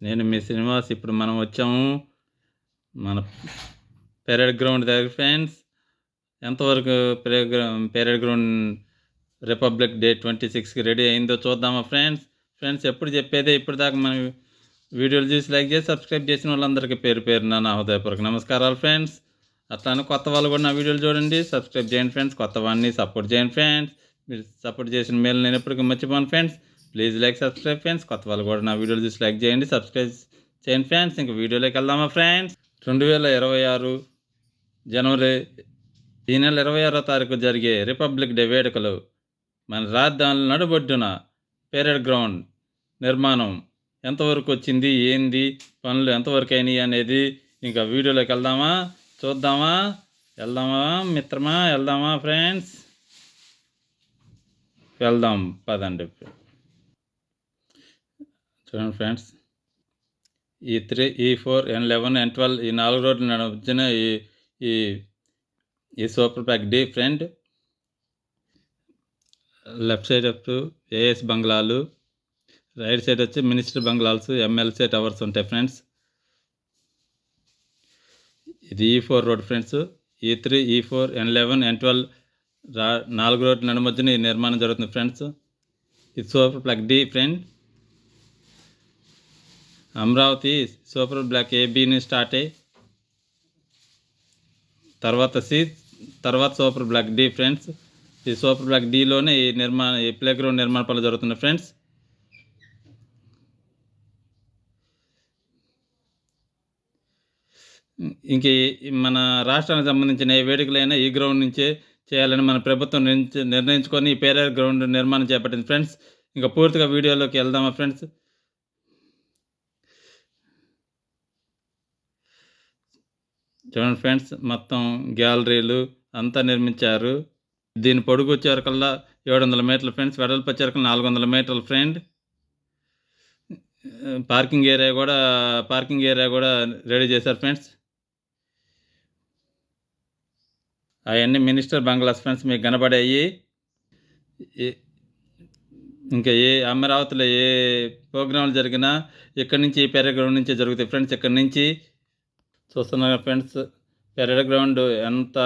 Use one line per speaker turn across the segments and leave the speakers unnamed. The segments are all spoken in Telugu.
నేను మీ శ్రీనివాస్ ఇప్పుడు మనం వచ్చాము. మన పెరేడ్ గ్రౌండ్ దగ్గర ఫ్రెండ్స్ ఎంతవరకు parade ground parade ground republic day twenty సిక్స్కి రెడీ అయిందో చూద్దామా ఫ్రెండ్స్ ఫ్రెండ్స్ ఎప్పుడు చెప్పేదే ఇప్పుడు దాకా మన వీడియోలు చూసి లైక్ చేసి సబ్స్క్రైబ్ చేసిన వాళ్ళందరికీ పేరు పేరు నా హృదయపూర్వక నమస్కారాలు ఫ్రెండ్స్ అట్లానే కొత్త వాళ్ళు కూడా నా వీడియోలు చూడండి. సబ్స్క్రైబ్ చేయండి ఫ్రెండ్స్ కొత్త వాడిని సపోర్ట్ చేయండి ఫ్రెండ్స్ మీరు సపోర్ట్ చేసిన మేలు నేను ఎప్పటికీ మర్చిపోను friends please like subscribe friends కొత్త వాళ్ళు కూడా నా వీడియోలు చూసి లైక్ చేయండి. సబ్స్క్రైబ్ చేయండి ఫ్రెండ్స్ ఇంకా వీడియోలోకి వెళ్దామా ఫ్రెండ్స్ రెండు వేల ఇరవై ఆరు జనవరి ఈ నెల ఇరవై ఆరో తారీఖు జరిగే రిపబ్లిక్ డే వేడుకలు మన రాజధానుల నడుబొడ్డున పెరేడ్ గ్రౌండ్ నిర్మాణం ఎంతవరకు వచ్చింది ఏంది పనులు ఎంతవరకు అయినాయి అనేది ఇంకా వీడియోలోకి వెళ్దామా చూద్దామా వెళ్దామా మిత్రమా వెళ్దామా ఫ్రెండ్స్ వెళ్దాం పదండి. చూడండి friends. E three E four N eleven N twelve ఈ నాలుగు రోడ్లు వచ్చిన ఈ ఈ ఈ super pack D friend. Left side అప్ ఏఎస్ బంగ్లాలు రైట్ సైడ్ వచ్చి మినిస్టర్ బంగ్లాల్స్ ఎమ్మెల్సీ టవర్స్ ఉంటాయి ఫ్రెండ్స్. ఇది ఈ four road friends. E three E four N eleven N twelve రా నాలుగు రోడ్ల నడుమధ్యన ఈ నిర్మాణం జరుగుతుంది ఫ్రెండ్స్. ఇది super plug D friend. Amaravati super block ఏబీని స్టార్ట్ అయ్యి తర్వాత సి తర్వాత సూపర్ బ్లాక్ డి ఫ్రెండ్స్ ఈ సూపర్ బ్లాక్ డిలోనే ఈ నిర్మాణ ఈ ప్లే గ్రౌండ్ నిర్మాణ పనులు జరుగుతున్నాయి ఫ్రెండ్స్ ఇంక ఈ- మన రాష్ట్రానికి సంబంధించిన ఏ వేడుకలైనా ఈ గ్రౌండ్ నుంచే చేయాలని మన ప్రభుత్వం నిర్ణయించుకొని ఈ పేరే గ్రౌండ్ నిర్మాణం చేపట్టింది ఫ్రెండ్స్ ఇంకా పూర్తిగా వీడియోలోకి వెళ్దామా ఫ్రెండ్స్ చూడండి ఫ్రెండ్స్ మొత్తం గ్యాలరీలు అంతా నిర్మించారు. దీని పొడుగు వచ్చేవరకల్లా ఏడు వందల మీటర్లు ఫ్రెండ్స్ వెడల్పు వచ్చేవరకు నాలుగు వందల మీటర్లు ఫ్రెండ్. పార్కింగ్ ఏరియా కూడా పార్కింగ్ ఏరియా కూడా రెడీ చేశారు ఫ్రెండ్స్. అవన్నీ మినిస్టర్ బంగ్లాస్ ఫ్రెండ్స్ మీకు కనబడాయి. ఏ- ఇంకా ఏ అమరావతిలో ఏ ప్రోగ్రాంలు జరిగినా ఇక్కడి నుంచి పెరడ్ నుంచే నుంచి జరుగుతాయి ఫ్రెండ్స్ ఇక్కడి నుంచి చూస్తున్నారు ఫ్రెండ్స్. పెరడ గ్రౌండ్ ఎంత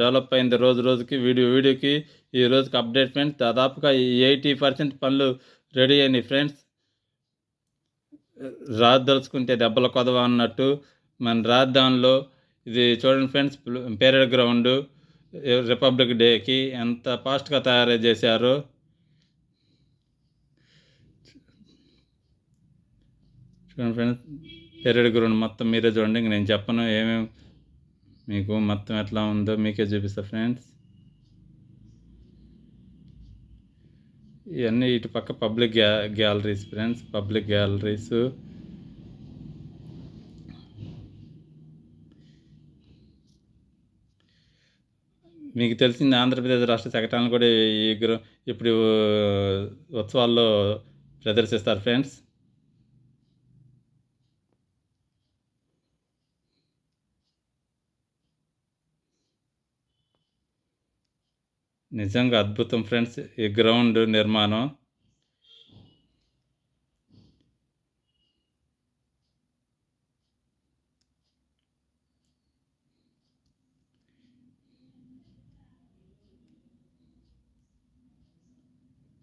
డెవలప్ అయింది రోజు రోజుకి వీడియో వీడియోకి ఈ రోజుకి అప్డేట్ ఫ్రెండ్స్. దాదాపుగా ఎయిటీ పర్సెంట్ పనులు రెడీ అయినాయి ఫ్రెండ్స్. రాద్దలుచుకుంటే దెబ్బల కొదవ అన్నట్టు. మన రాజధానిలో ఇది చూడండి ఫ్రెండ్స్ పెరడ్ గ్రౌండ్ రిపబ్లిక్ డేకి ఎంత ఫాస్ట్గా తయారు చేశారు. చూడండి ఫ్రెండ్స్. పెరడ్ గ్రౌండ్ మొత్తం మీరే చూడండి. ఇంక నేను చెప్పను ఏమేమి మీకు మొత్తం ఎట్లా ఉందో మీకే చూపిస్తా ఫ్రెండ్స్. ఇవన్నీ ఇటు పక్క పబ్లిక్ గ్యా గ్యాలరీస్ ఫ్రెండ్స్. Public galleries. మీకు తెలిసింది ఆంధ్రప్రదేశ్ రాష్ట్ర శకటాలను కూడా ఈ గ్ర- ఇప్పుడు ఉత్సవాల్లో ప్రదర్శిస్తారు ఫ్రెండ్స్. నిజంగా అద్భుతం ఫ్రెండ్స్ ఈ గ్రౌండ్ నిర్మాణం.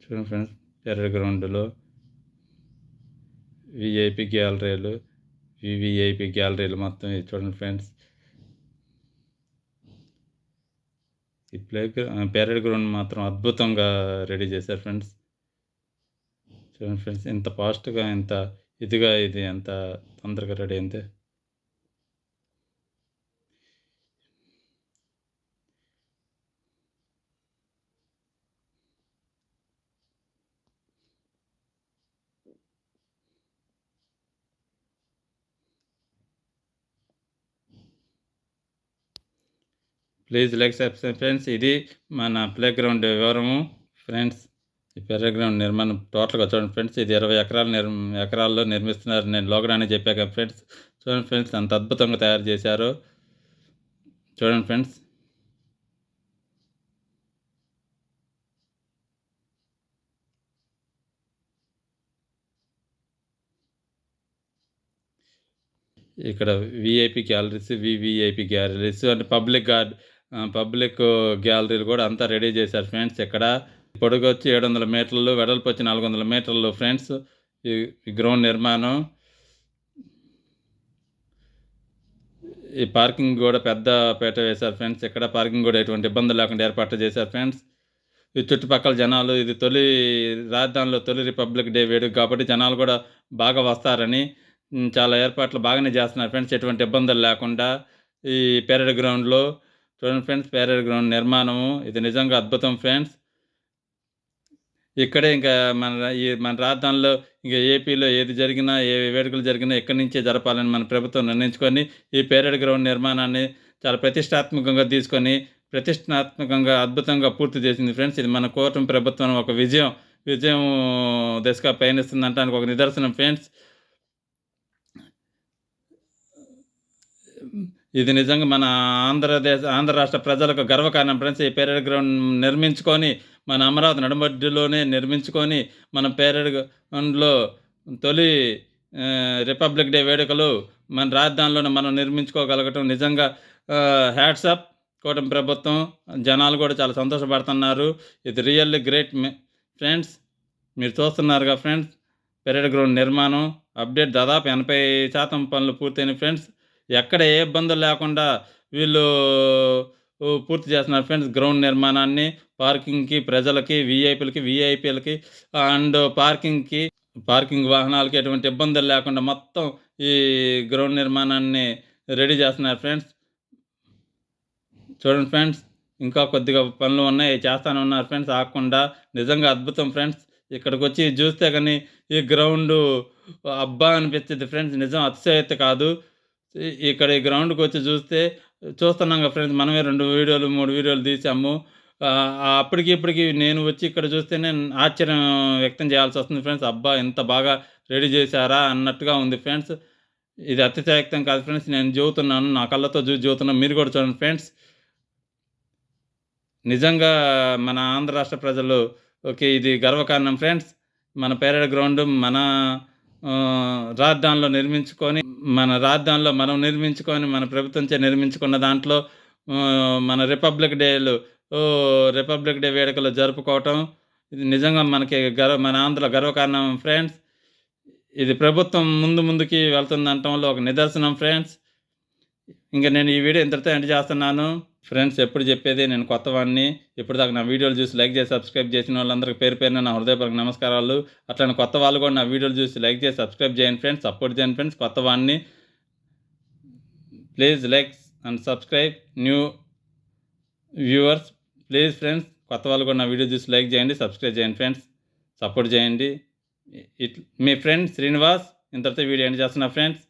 చూడండి ఫ్రెండ్స్ పెరడ్ గ్రౌండ్లో విఐపి గ్యాలరీలు వివిఐపి గ్యాలరీలు మొత్తం చూడండి ఫ్రెండ్స్. ఈ ప్లే పేరేడ్ గ్రౌండ్ మాత్రం అద్భుతంగా రెడీ చేశారు ఫ్రెండ్స్. చూడండి ఫ్రెండ్స్ ఇంత ఫాస్ట్గా ఇంత ఇదిగా ఇది ఎంత తొందరగా రెడీ అయింది. Please like subscribe friends. ఇది మన ప్లే గ్రౌండ్ వివరము. ఫ్రెండ్స్ ఈ ప్లే గ్రౌండ్ నిర్మాణం టోటల్గా చూడండి ఫ్రెండ్స్. ఇది ఇరవై ఎకరాలు నిర్ ఎకరాల్లో నిర్మిస్తున్నారు. నేను లోగడానే చెప్పాక ఫ్రెండ్స్. చూడండి ఫ్రెండ్స్ అంత అద్భుతంగా తయారు చేశారు. చూడండి ఫ్రెండ్స్. ఇక్కడ విఐపి గ్యాలరీస్ వివిఐపి గ్యాలరీస్ అంటే పబ్లిక్ గార్డ్ పబ్లిక్ గ్యాలరీలు కూడా అంతా రెడీ చేశారు ఫ్రెండ్స్ ఇక్కడ. పొడుగు వచ్చి ఏడు వందల మీటర్లు వెడల్పు వచ్చి నాలుగు వందల మీటర్లు ఫ్రెండ్స్. ఈ గ్రౌండ్ నిర్మాణం. ఈ పార్కింగ్ కూడా పెద్ద పేట వేశారు ఫ్రెండ్స్. ఇక్కడ పార్కింగ్ కూడా ఎటువంటి ఇబ్బందులు లేకుండా ఏర్పాటు చేశారు ఫ్రెండ్స్. ఈ చుట్టుపక్కల జనాలు ఇది తొలి రాజధానిలో తొలి రిపబ్లిక్ డే వేడుక కాబట్టి జనాలు కూడా బాగా వస్తారని చాలా ఏర్పాట్లు బాగానే చేస్తున్నారు ఫ్రెండ్స్. ఎటువంటి ఇబ్బందులు లేకుండా ఈ పెరడ్ గ్రౌండ్లో చూడండి ఫ్రెండ్స్ పెరడ్ గ్రౌండ్ నిర్మాణము. ఇది నిజంగా అద్భుతం ఫ్రెండ్స్. ఇక్కడే ఇంకా మన ఈ మన రాజధానిలో ఇంకా ఏపీలో ఏది జరిగినా ఏ వేడుకలు జరిగినా ఎక్కడి నుంచే జరపాలని మన ప్రభుత్వం నిర్ణయించుకొని ఈ పేరెడ్ గ్రౌండ్ నిర్మాణాన్ని చాలా ప్రతిష్టాత్మకంగా తీసుకొని ప్రతిష్టాత్మకంగా అద్భుతంగా పూర్తి చేసింది ఫ్రెండ్స్. ఇది మన కూటమి ప్రభుత్వం ఒక విజయం విజయం దిశగా పయనిస్తుంది ఒక నిదర్శనం ఫ్రెండ్స్. ఇది నిజంగా మన ఆంధ్రదేశ్ ఆంధ్ర రాష్ట్ర ప్రజలకు గర్వకారణం ఫ్రెండ్స్. ఈ పేరేడు గ్రౌండ్ నిర్మించుకొని మన అమరావతి నడుమడ్డిలోనే నిర్మించుకొని మన పేరేడు గ్రౌండ్లో తొలి రిపబ్లిక్ డే వేడుకలు మన రాజధానిలోనే మనం నిర్మించుకోగలగటం నిజంగా హ్యాట్సప్ కూటమి ప్రభుత్వం జనాలు కూడా చాలా సంతోషపడుతున్నారు. ఇది రియల్లీ గ్రేట్ ఫ్రెండ్స్. మీరు చూస్తున్నారుగా ఫ్రెండ్స్ పెరేడ్ గ్రౌండ్ నిర్మాణం అప్డేట్ దాదాపు ఎనభై శాతం పనులు పూర్తయినాయి ఫ్రెండ్స్. ఎక్కడ ఏ ఇబ్బందులు లేకుండా వీళ్ళు పూర్తి చేస్తున్నారు ఫ్రెండ్స్. గ్రౌండ్ నిర్మాణాన్ని పార్కింగ్కి ప్రజలకి విఐపీలకి విఐపీలకి అండ్ పార్కింగ్కి పార్కింగ్ వాహనాలకి ఎటువంటి ఇబ్బందులు లేకుండా మొత్తం ఈ గ్రౌండ్ నిర్మాణాన్ని రెడీ చేస్తున్నారు ఫ్రెండ్స్. చూడండి ఫ్రెండ్స్ ఇంకా కొద్దిగా పనులు ఉన్నాయి చేస్తానే ఉన్నారు ఫ్రెండ్స్. ఆకుండా నిజంగా అద్భుతం ఫ్రెండ్స్. ఇక్కడికి వచ్చి చూస్తే కానీ ఈ గ్రౌండ్ అబ్బా అనిపించింది ఫ్రెండ్స్. నిజం అతిశయత కాదు. ఇక్కడ ఈ గ్రౌండ్కి వచ్చి చూస్తే చూస్తున్నాం కదా ఫ్రెండ్స్ మనమే రెండు వీడియోలు మూడు వీడియోలు తీసాము అప్పటికి ఇప్పటికి నేను వచ్చి ఇక్కడ చూస్తేనే ఆశ్చర్యం వ్యక్తం చేయాల్సి వస్తుంది ఫ్రెండ్స్. అబ్బా! ఎంత బాగా రెడీ చేశారా అన్నట్టుగా ఉంది ఫ్రెండ్స్. ఇది అతిశయక్తం కాదు ఫ్రెండ్స్ నేను చూస్తున్నాను నా కళ్ళతో చూసి చూస్తున్నాను మీరు కూడా చూడండి ఫ్రెండ్స్. నిజంగా మన ఆంధ్ర రాష్ట్ర ప్రజలు ఓకే ఇది గర్వకారణం ఫ్రెండ్స్. మన పేరెడ్ గ్రౌండ్ మన రాజధానిలో నిర్మించుకొని మన రాజధానిలో మనం నిర్మించుకొని మన ప్రభుత్వంచే నిర్మించుకున్న దాంట్లో మన రిపబ్లిక్ డేలు రిపబ్లిక్ డే వేడుకలు జరుపుకోవటం ఇది నిజంగా మనకి గర్వ మన ఆంధ్ర గర్వకారణం ఫ్రెండ్స్. ఇది ప్రభుత్వం ముందు ముందుకి వెళ్తుంది అనటంలో ఒక నిదర్శనం ఫ్రెండ్స్. ఇంకా నేను ఈ వీడియో ఇంతటితో ఎండ్ చేస్తున్నాను. ఫ్రెండ్స్ ఎప్పుడు చెప్పేది నేను కొత్త వాడిని ఇప్పుడు దాకా నా వీడియోలు చూసి లైక్ చేసి సబ్స్క్రైబ్ చేసిన వాళ్ళందరికీ పేరు పేరున నా హృదయపూర్వక నమస్కారాలు. అట్లనే కొత్త వాళ్ళు కూడా నా వీడియోలు చూసి లైక్ చేసి సబ్స్క్రైబ్ చేయండి ఫ్రెండ్స్ సపోర్ట్ చేయండి ఫ్రెండ్స్ కొత్త వాడిని please like and subscribe new viewers. Please friends కొత్త వాళ్ళు కూడా నా వీడియో చూసి లైక్ చేయండి సబ్స్క్రైబ్ చేయండి ఫ్రెండ్స్ సపోర్ట్ చేయండి. ఇట్ మీ ఫ్రెండ్ శ్రీనివాస్ ఇంతటితో వీడియో ఎండ్ చేస్తున్నా ఫ్రెండ్స్.